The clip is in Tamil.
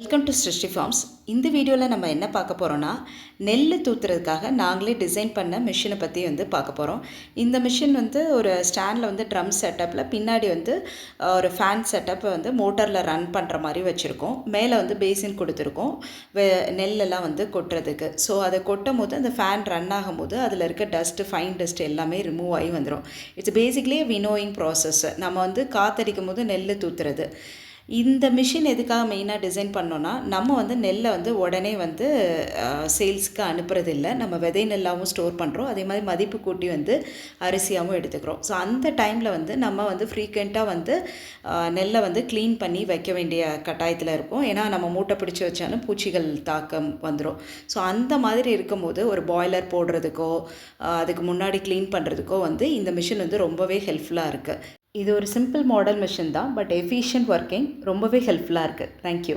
வெல்கம் டு சிருஷ்டி ஃபார்ம்ஸ் இந்த வீடியோவில் நம்ம என்ன பார்க்க போகிறோன்னா நெல் தூத்துறதுக்காக நாங்களே டிசைன் பண்ண மிஷினை பற்றி வந்து பார்க்க போகிறோம் இந்த மிஷின் வந்து ஒரு ஸ்டாண்டில் வந்து ட்ரம் செட்டப்பில் பின்னாடி வந்து ஒரு ஃபேன் செட்டப்பை வந்து மோட்டரில் ரன் பண்ணுற மாதிரி வச்சுருக்கோம். மேலே வந்து பேசின் கொடுத்துருக்கோம். நெல்லெல்லாம் வந்து கொட்டுறதுக்கு. ஸோ அதை கொட்டும் போது அந்த ஃபேன் ரன் ஆகும்போது அதில் இருக்க டஸ்ட்டு ஃபைன் டஸ்ட் எல்லாமே ரிமூவ் ஆகி வந்துடும் இட்ஸ் பேசிக்லி வினோயிங் ப்ராசஸ் நம்ம வந்து காத்தடிக்கும் போது நெல் தூத்துறது. இந்த மிஷின் எதுக்காக மெயினாக டிசைன் பண்ணோன்னா நம்ம வந்து நெல்லை வந்து உடனே வந்து சேல்ஸ்க்கு அனுப்புறது இல்லை நம்ம விதை நெல்லாகவும் ஸ்டோர் பண்ணுறோம் அதே மாதிரி மதிப்பு கூட்டி வந்து அரிசியாகவும் எடுத்துக்கிறோம். ஸோ அந்த டைமில் வந்து நம்ம வந்து ஃப்ரீக்வெண்ட்டாக வந்து நெல்லை வந்து க்ளீன் பண்ணி வைக்க வேண்டிய கட்டாயத்தில் இருக்கும். ஏன்னா நம்ம மூட்டை பிடிச்சி வச்சாலும் பூச்சிகள் தாக்கம் வந்துடும் ஸோ அந்த மாதிரி இருக்கும்போது ஒரு பாய்லர் போடுறதுக்கோ அதுக்கு முன்னாடி க்ளீன் பண்ணுறதுக்கோ வந்து இந்த மிஷின் வந்து ரொம்பவே ஹெல்ப்ஃபுல்லாக இருக்குது இது ஒரு சிம்பிள் மாடல் மிஷின் தான் பட் எஃபிஷியன்ட் ஒர்க்கிங் ரொம்பவே ஹெல்ப்ஃபுல்லாக இருக்குது தேங்க்யூ